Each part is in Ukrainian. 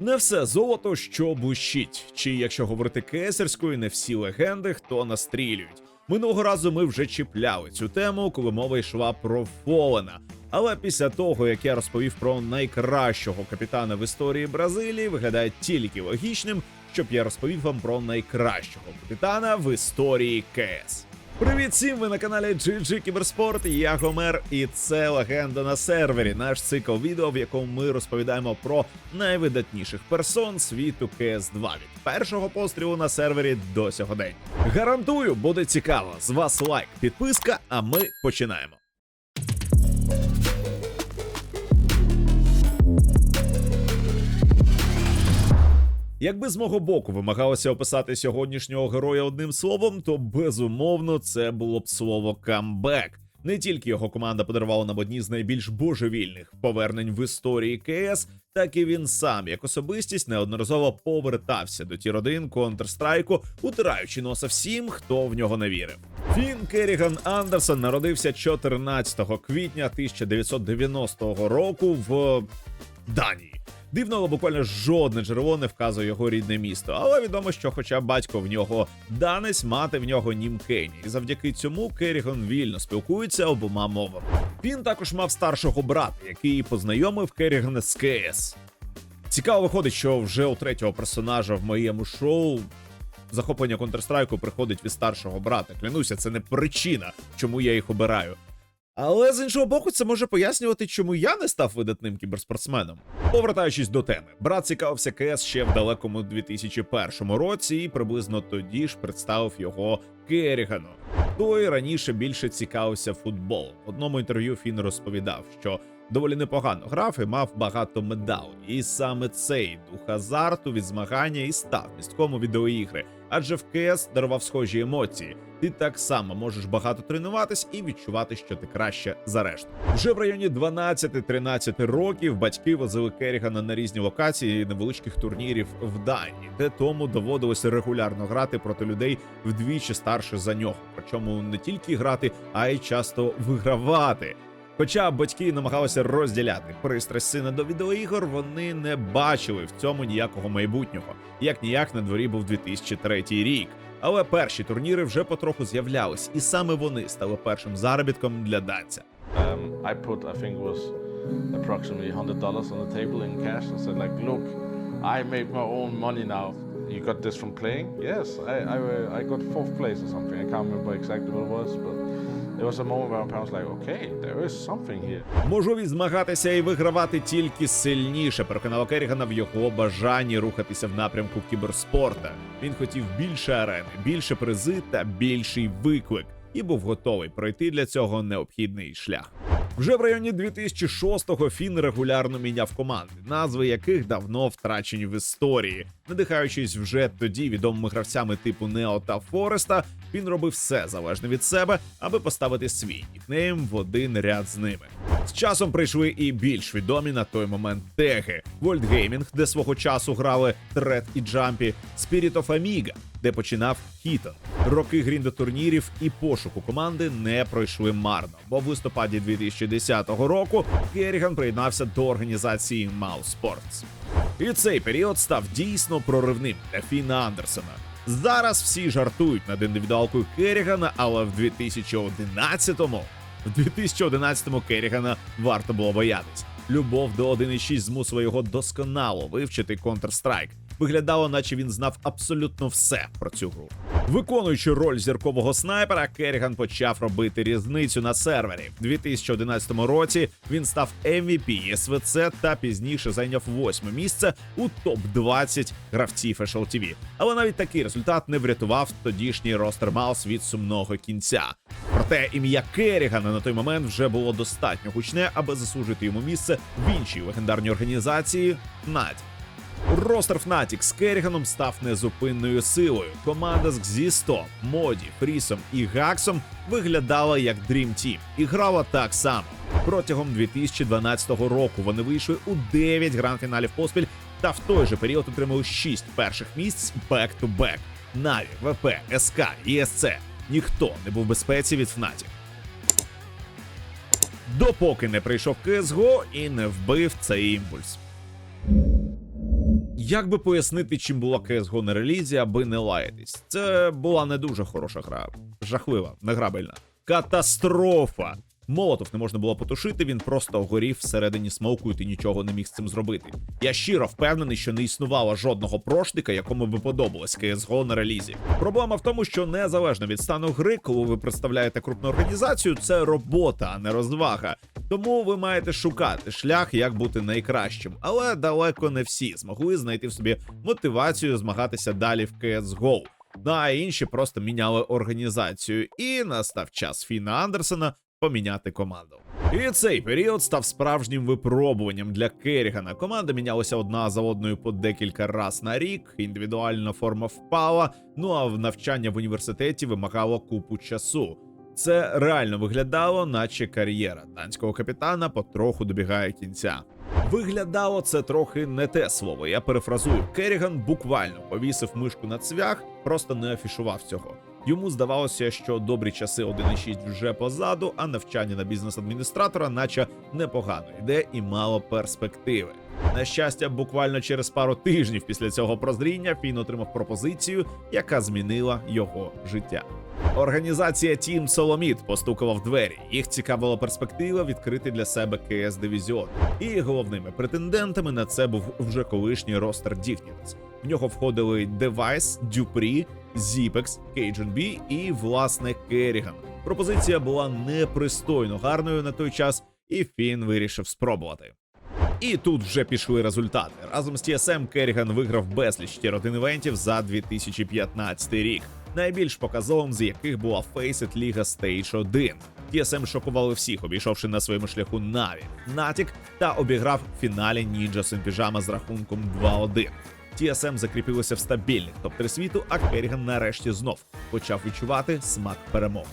Не все золото, що блищить. Чи якщо говорити кесарською, не всі легенди, хто настрілюють. Минулого разу ми вже чіпляли цю тему, коли мова йшла про Фолена. Але після того, як я розповів про найкращого капітана в історії Бразилії, виглядає тільки логічним, щоб я розповів вам про найкращого капітана в історії КС. Привіт всім! Ви на каналі GG Кіберспорт. Я Гомер, і це легенда на сервері. Наш цикл відео, в якому ми розповідаємо про найвидатніших персон світу КС 2 від першого пострілу на сервері до сьогодення. Гарантую, буде цікаво. З вас лайк, підписка, а ми починаємо. Якби з мого боку вимагалося описати сьогоднішнього героя одним словом, то безумовно це було б слово камбек. Не тільки його команда подарувала нам одні з найбільш божевільних повернень в історії КС, так і він сам, як особистість, неодноразово повертався до тір 1 Counter-Strike, утираючи носа всім, хто в нього не вірив. Фін Керріган Андерсон народився 14 квітня 1990 року в Данії. Дивно, але буквально жодне джерело не вказує його рідне місто. Але відомо, що, хоча батько в нього данець, мати в нього німкені, і завдяки цьому Керріган вільно спілкується обома мовами. Він також мав старшого брата, який познайомив Керрігана з КС. Цікаво виходить, що вже у третього персонажа в моєму шоу захоплення Counter-Strike приходить від старшого брата. Клянуся, це не причина, чому я їх обираю. Але з іншого боку, це може пояснювати, чому я не став видатним кіберспортсменом. Повертаючись до теми, брат цікавився КС ще в далекому 2001 році, і приблизно тоді ж представив його Керрігану. Той раніше більше цікавився футболом. В одному інтерв'ю Фін розповідав, що доволі непогано грав і мав багато медалей. І саме цей дух азарту від змагання і став містком у відеоігри, адже в КС дарував схожі емоції. Ти так само можеш багато тренуватись і відчувати, що ти краще за решту. Вже в районі 12-13 років батьки возили Керрігана на різні локації невеличких турнірів в Данії, де тому доводилося регулярно грати проти людей вдвічі старше за нього. Причому не тільки грати, а й часто вигравати. Хоча батьки намагалися розділяти пристрасть сина до відеоігор, вони не бачили в цьому ніякого майбутнього. Як ніяк на дворі був 2003 рік. Але перші турніри вже потроху з'являлись, і саме вони стали першим заробітком для данця. Um, I put, I think was approximately hundred dollars on the table in cash. I said, like, look, I made my own money now. You got this from playing? Yes, I, I, uh, I got fourth place or something. I can't remember exactly what it was, but. Можливість змагатися і вигравати тільки сильніше переконало Керрігана в його бажанні рухатися в напрямку кіберспорта. Він хотів більше арени, більше призи та більший виклик, і був готовий пройти для цього необхідний шлях. Вже в районі 2006-го Фін регулярно міняв команди, назви яких давно втрачені в історії. Надихаючись вже тоді відомими гравцями типу Нео та Фореста, він робив все залежне від себе, аби поставити свій нікнейм в один ряд з ними. З часом прийшли і більш відомі на той момент теги: Gaming, де свого часу грали Тред і Джампі, Spirit of Amiga, де починав Хітон. Роки гріндотурнірів і пошуку команди не пройшли марно, бо в листопаді 2010 року Керріган приєднався до організації Mouse Sports. І цей період став дійсно проривним для Фіна Андерсона. Зараз всі жартують над індивідуалкою Керрігана, але в 2011-му в 2011-му Керрігана варто було боятись. Любов до 1.6 змусила його досконало вивчити Counter-Strike. Виглядало, наче він знав абсолютно все про цю гру. Виконуючи роль зіркового снайпера, Керріган почав робити різницю на сервері. В 2011 році він став MVP СВЦ та пізніше зайняв восьме місце у топ 20 гравців SLTV. Але навіть такий результат не врятував тодішній ростер Маус від сумного кінця. Проте ім'я Керрігана на той момент вже було достатньо гучне, аби заслужити йому місце в іншій легендарній організації Fnatic. Ростер Fnatic з Керріганом став незупинною силою. Команда з Xisто, Моді, Фрісом і Гаксом виглядала як Dream Team і грала так само. Протягом 2012 року вони вийшли у 9 гранд-фіналів поспіль та в той же період отримали 6 перших місць бек-ту-бек. Наві, ВП, СК і СЦ. Ніхто не був безпеці від Fnatic. Допоки не прийшов CSGO і не вбив цей імпульс. Як би пояснити, чим була CSGO на релізі, аби не лаятись? Це була не дуже хороша гра, жахлива, неграбельна. Катастрофа! Молотов не можна було потушити, він просто горів всередині смоку, і ти нічого не міг з цим зробити. Я щиро впевнений, що не існувало жодного прошника, якому би подобалось CSGO на релізі. Проблема в тому, що незалежно від стану гри, коли ви представляєте крупну організацію, це робота, а не розвага. Тому ви маєте шукати шлях, як бути найкращим. Але далеко не всі змогли знайти в собі мотивацію змагатися далі в CSGO. Ну а інші просто міняли організацію, і настав час Фіна Андерсона поміняти команду. І цей період став справжнім випробуванням для Керрігана. Команда мінялася одна за одною по декілька раз на рік. Індивідуальна форма впала. Ну а в навчання в університеті вимагало купу часу. Це реально виглядало, наче кар'єра данського капітана потроху добігає кінця. Виглядало це трохи не те слово. Я перефразую. Керіган буквально повісив мишку на цвях, просто не афішував цього. Йому здавалося, що добрі часи 1.6 вже позаду, а навчання на бізнес-адміністратора, наче непогано йде і мало перспективи. На щастя, буквально через пару тижнів після цього прозріння Фін отримав пропозицію, яка змінила його життя. Організація Team Solomid постукала в двері. Їх цікавила перспектива відкрити для себе КС Дивізіон. І головними претендентами на це був вже колишній ростер Dignitas. В нього входили Девайс, Дюпрі, Зіпекс, KGB і власне Керріган. Пропозиція була непристойно гарною на той час, і Фін вирішив спробувати. І тут вже пішли результати. Разом з TSM Керріган виграв безліч тір-1 івентів за 2015 рік, найбільш показовим з яких була Faceit Liga Stage 1. TSM шокували всіх, обійшовши на своєму шляху Наві, Натік та обіграв в фіналі Ninja Sin Pyjama з рахунком 2-1. TSM закріпилося в стабільних топ-3 світу, а Керріган нарешті знов почав відчувати смак перемог.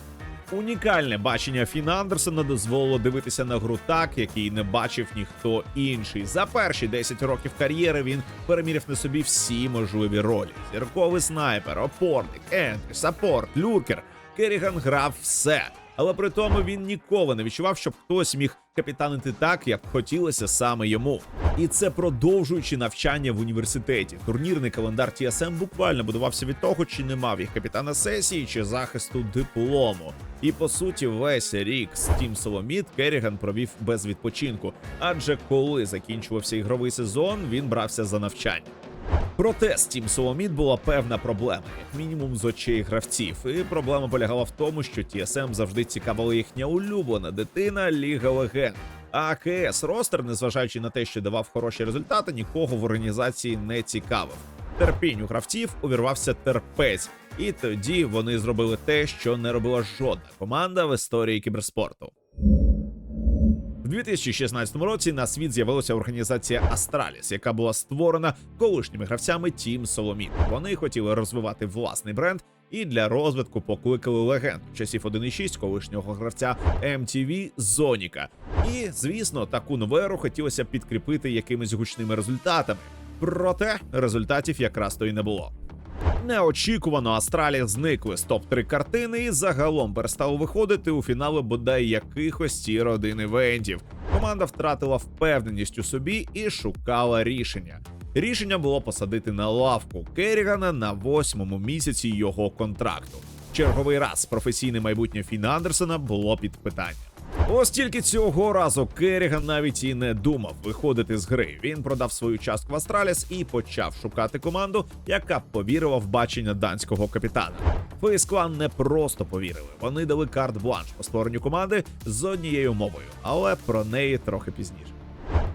Унікальне бачення Фіна Андерсона дозволило дивитися на гру так, який не бачив ніхто інший. За перші 10 років кар'єри він переміряв на собі всі можливі ролі: зірковий снайпер, опорник, ентрі, саппорт, люркер. Керріган грав все. Але при тому він ніколи не відчував, щоб хтось міг капітанити так, як хотілося саме йому. І це продовжуючи навчання в університеті. Турнірний календар TSM буквально будувався від того, чи не мав їх капітана сесії, чи захисту диплому. І по суті, весь рік з Team Solomid Керріган провів без відпочинку. Адже коли закінчувався ігровий сезон, він брався за навчання. Проте з Team Solomid була певна проблема, як мінімум з очей гравців. І проблема полягала в тому, що TSM завжди цікавила їхня улюблена дитина Ліга Легенд. А КС Ростер, незважаючи на те, що давав хороші результати, нікого в організації не цікавив. Терпінь у гравців увірвався терпець, і тоді вони зробили те, що не робила жодна команда в історії кіберспорту. В 2016 році на світ з'явилася організація Astralis, яка була створена колишніми гравцями Team Solomid. Вони хотіли розвивати власний бренд і для розвитку покликали легенд часів 1.6 колишнього гравця MTV Зоніка. І звісно, таку нову еру хотілося підкріпити якимись гучними результатами. Проте результатів якраз то й не було. Неочікувано Астралі зникли з топ-3 картини і загалом перестали виходити у фінали бодай якихось тір один івентів. Команда втратила впевненість у собі і шукала рішення. Рішення було посадити на лавку Керрігана на восьмому місяці його контракту. Черговий раз професійне майбутнє Фіна Андерсона було під питання. Ось тільки цього разу Керріган навіть і не думав виходити з гри. Він продав свою частку в Астраліс і почав шукати команду, яка повірила в бачення данського капітана. Фейсклан не просто повірили. Вони дали карт-бланш по створенню команди з однією мовою, але про неї трохи пізніше.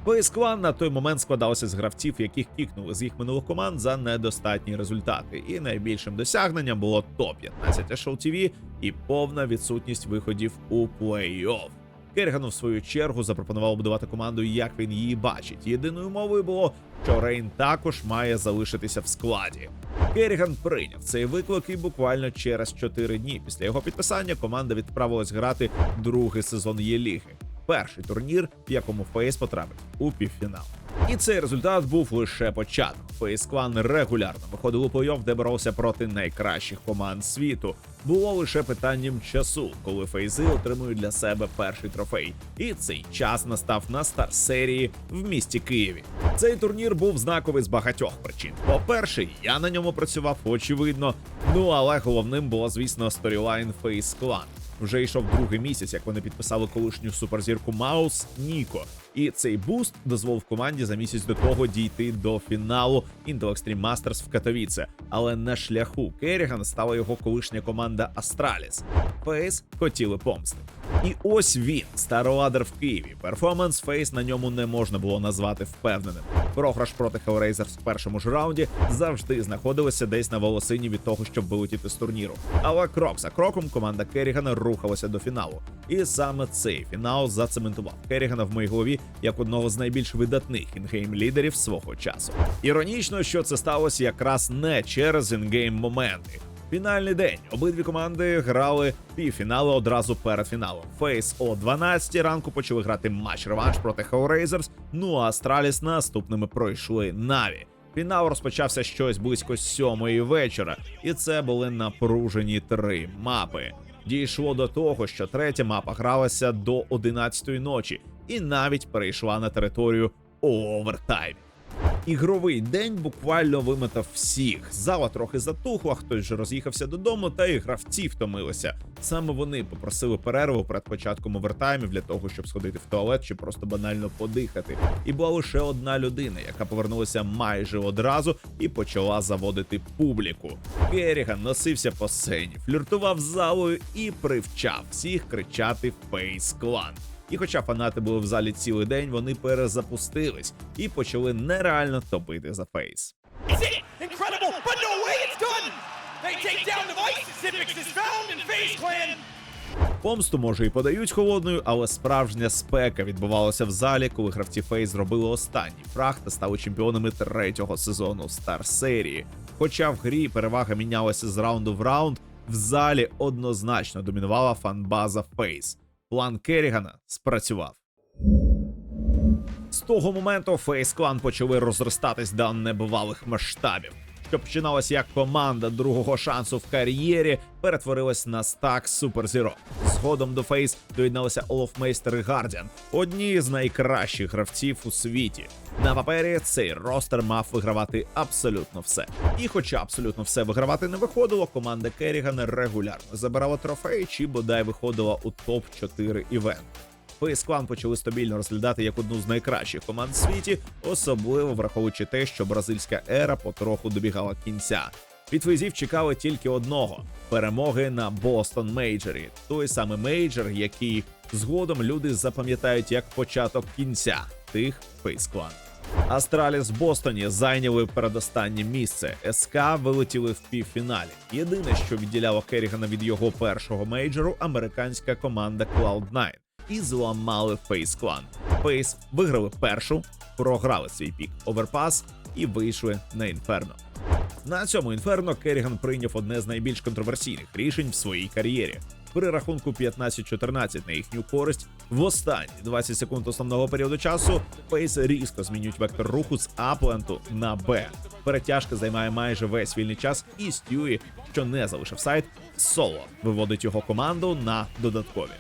Фейсклан на той момент складався з гравців, яких кікнули з їх минулих команд за недостатні результати. І найбільшим досягненням було топ-15 HLTV і повна відсутність виходів у плей-офф. Кергану, в свою чергу, запропонував будувати команду, як він її бачить. Єдиною мовою було, що Рейн також має залишитися в складі. Керріган прийняв цей виклик і буквально через 4 дні після його підписання команда відправилась грати другий сезон Є-ліги. Перший турнір, в якому Фейс потрапив у півфінал. І цей результат був лише початок. Фейс Клан регулярно виходив у плей-офф, де боровся проти найкращих команд світу. Було лише питанням часу, коли фейзи отримують для себе перший трофей. І цей час настав на старт серії в місті Києві. Цей турнір був знаковий з багатьох причин. По-перше, я на ньому працював очевидно. Ну але головним було, звісно, сторілайн Фейс Клан. Вже йшов другий місяць, як вони підписали колишню суперзірку Маус Ніко. І цей буст дозволив команді за місяць до того дійти до фіналу Intel Extreme Masters в Катовіце. Але на шляху Керріган стала його колишня команда Астраліс. Фейс хотіли помсти. І ось він, Староладер в Києві. Перформанс Фейс на ньому не можна було назвати впевненим. Програш проти Hellraisers в першому ж раунді завжди знаходилися десь на волосині від того, щоб вилетіти з турніру. Але крок за кроком команда Керрігана рухалася до фіналу. І саме цей фінал зацементував Керрігана в моїй голові як одного з найбільш видатних інгейм лідерів свого часу. Іронічно, що це сталося якраз не через інгейм моменти. Фінальний день обидві команди грали півфінали одразу перед фіналом. Фейс о 12 ранку почали грати матч реванш проти Hellraisers, Ну а Астраліс наступними пройшли Наві. Фінал розпочався щось близько сьомої вечора, і це були напружені три мапи. Дійшло до того, що третя мапа гралася до 11 ночі, і навіть перейшла на територію овертаймі. Ігровий день буквально виметав всіх. Зала трохи затухла, хтось же роз'їхався додому, та і гравці втомилися. Саме вони попросили перерву перед початком овертаймів для того, щоб сходити в туалет чи просто банально подихати. І була лише одна людина, яка повернулася майже одразу і почала заводити публіку. Керріган носився по сцені, фліртував з залою і привчав всіх кричати Фейс Клан. І хоча фанати були в залі цілий день, вони перезапустились і почали нереально топити за фейс. Помсту може і подають холодною, але справжня спека відбувалася в залі, коли гравці Фейс зробили останній фраг та стали чемпіонами третього сезону Стар серії. Хоча в грі перевага мінялася з раунду в раунд, в залі однозначно домінувала фанбаза Фейс. План Керрігана спрацював. З того моменту Фейс Клан почали розростатись до небувалих масштабів. Що починалось як команда другого шансу в кар'єрі, перетворилась на стак суперзірок. Згодом до Фейс доєдналися Олофмейстер і Гардіан, одні з найкращих гравців у світі. На папері цей ростер мав вигравати абсолютно все. І хоча абсолютно все вигравати не виходило, команда Керрігана регулярно забирала трофеї чи бодай виходила у топ 4 івент. Фейс Клан почали стабільно розглядати як одну з найкращих команд в світі, особливо враховуючи те, що бразильська ера потроху добігала кінця. Від фейзів чекали тільки одного перемоги на Бостон Мейджорі, той самий мейджор, який згодом люди запам'ятають як початок кінця тих Фейс Клан. Астраліс Бостоні зайняли передостаннє місце. СК вилетіли в півфіналі. Єдине, що відділяло Керрігана від його першого мейджору, американська команда Cloud9 і зламали Фейс Клан. Фейс виграли першу, програли свій пік оверпас і вийшли на інферно. На цьому інферно Керріган прийняв одне з найбільш контроверсійних рішень в своїй кар'єрі. При рахунку 15-14 на їхню користь в останні 20 секунд основного періоду часу Фейс різко змінюють вектор руху з А пленту на Б. Перетяжка займає майже весь вільний час, і Стюї, що не залишив сайт, соло виводить його команду на додаткові.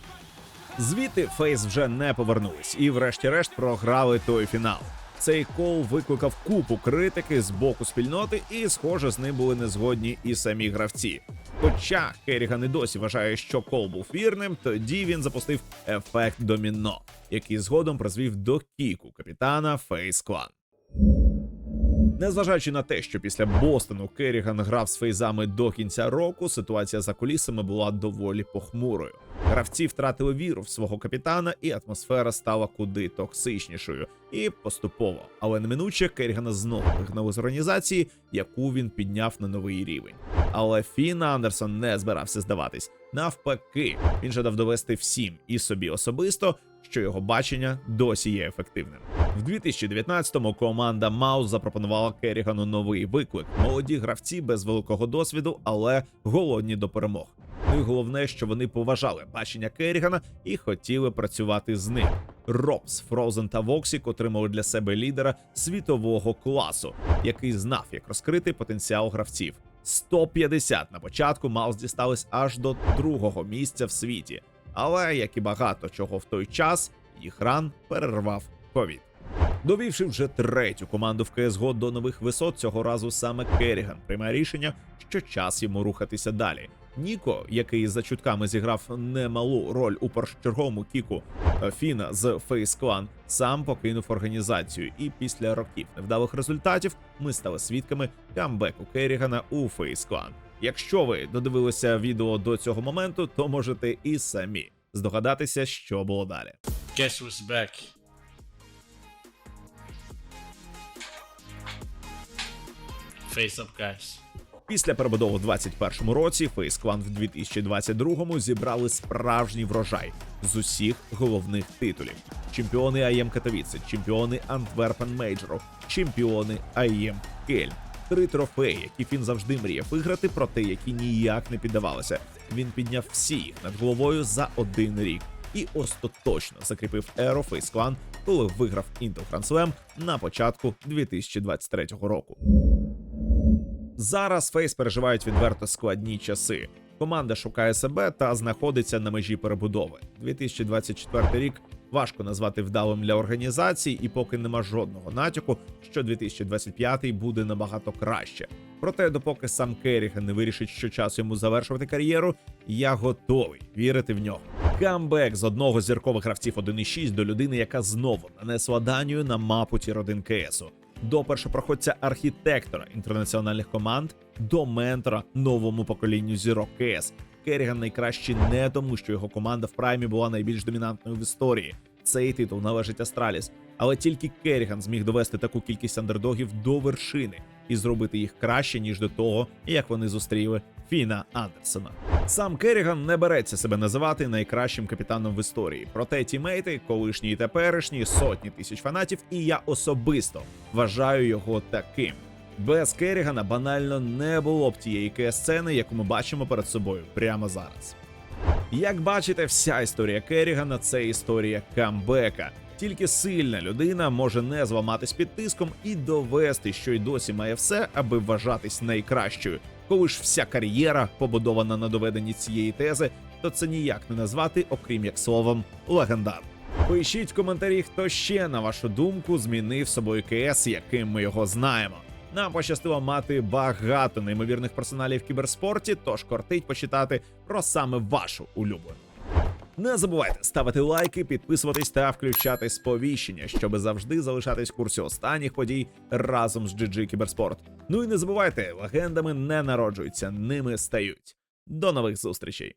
Звідти Фейс вже не повернулись і, врешті-решт, програли той фінал. Цей кол викликав купу критики з боку спільноти, і, схоже, з ним були незгодні і самі гравці. Хоча Керріган і досі вважає, що кол був вірним, тоді він запустив ефект доміно, який згодом призвів до кіку капітана Фейс Клан. Незважаючи на те, що після Бостону Керріган грав з фейзами до кінця року, ситуація за кулісами була доволі похмурою. Гравці втратили віру в свого капітана, і атмосфера стала куди токсичнішою. І поступово, але неминуче Керрігана знову вигнали з організації, яку він підняв на новий рівень. Але Фін Андерсон не збирався здаватись. Навпаки, він жадав довести всім і собі особисто, що його бачення досі є ефективним. В 2019-му команда Маус запропонувала Керрігану новий виклик. Молоді гравці без великого досвіду, але голодні до перемог. Ну і головне, що вони поважали бачення Керрігана і хотіли працювати з ним. Робс, Фрозен та Воксік отримали для себе лідера світового класу, який знав, як розкрити потенціал гравців. 150 на початку Маус дістались аж до другого місця в світі. Але як і багато чого в той час, їх ран перервав ковід. Довівши вже третю команду в CSGO до нових висот, цього разу саме Керріган приймає рішення, що час йому рухатися далі. Ніко, який за чутками зіграв немалу роль у першочерговому кіку е, Фіна з Face Clan, сам покинув організацію. І після років невдалих результатів ми стали свідками камбеку Керрігана у Face Clan. Якщо ви додивилися відео до цього моменту, то можете і самі здогадатися, що було далі. Guess who's back? Face up, guys. Після перебудови в 21-му році Face Clan в 2022-му зібрали справжній врожай з усіх головних титулів: чемпіони АЄМ Катовіце, чемпіони Антверпен Мейджору, чемпіони АЄМ Кельм. Три трофеї, які Фін завжди мріяв виграти, проте які ніяк не піддавалися. Він підняв всі їх над головою за один рік і остаточно закріпив еру Face Clan, коли виграв Grand Slam на початку 2023 року. Зараз Фейс переживають відверто складні часи. Команда шукає себе та знаходиться на межі перебудови. 2024 рік важко назвати вдалим для організації, і поки нема жодного натяку, що 2025 буде набагато краще. Проте, допоки сам Керріган не вирішить, що час йому завершувати кар'єру, я готовий вірити в нього. Камбек з одного зіркових гравців 1.6 до людини, яка знову нанесла данію на мапу тір 1 КСу до першопроходця архітектора інтернаціональних команд до ментора новому поколінню зірок КС. Керріган найкращий не тому, що його команда в праймі була найбільш домінантною в історії. Цей титул належить Астраліс, але тільки Керріган зміг довести таку кількість андердогів до вершини і зробити їх краще ніж до того, як вони зустріли Фіна Андерсона. Сам Керріган не береться себе називати найкращим капітаном в історії. Проте тімейти, колишні і теперішні, сотні тисяч фанатів, і я особисто вважаю його таким. Без Керрігана банально не було б тієї КС-сцени, яку ми бачимо перед собою прямо зараз. Як бачите, вся історія Керрігана це історія камбека. Тільки сильна людина може не зламатись під тиском і довести, що й досі має все, аби вважатись найкращою. Коли ж вся кар'єра побудована на доведенні цієї тези, то це ніяк не назвати, окрім як словом, легендарно. Пишіть в коментарі, хто ще, на вашу думку, змінив собою КС, яким ми його знаємо. Нам пощастило мати багато неймовірних персоналів в кіберспорті, тож кортить почитати про саме вашу улюблену. Не забувайте ставити лайки, підписуватись та включати сповіщення, щоб завжди залишатись в курсі останніх подій разом з GG Кіберспорт. Ну і не забувайте, легендами не народжуються, ними стають. До нових зустрічей!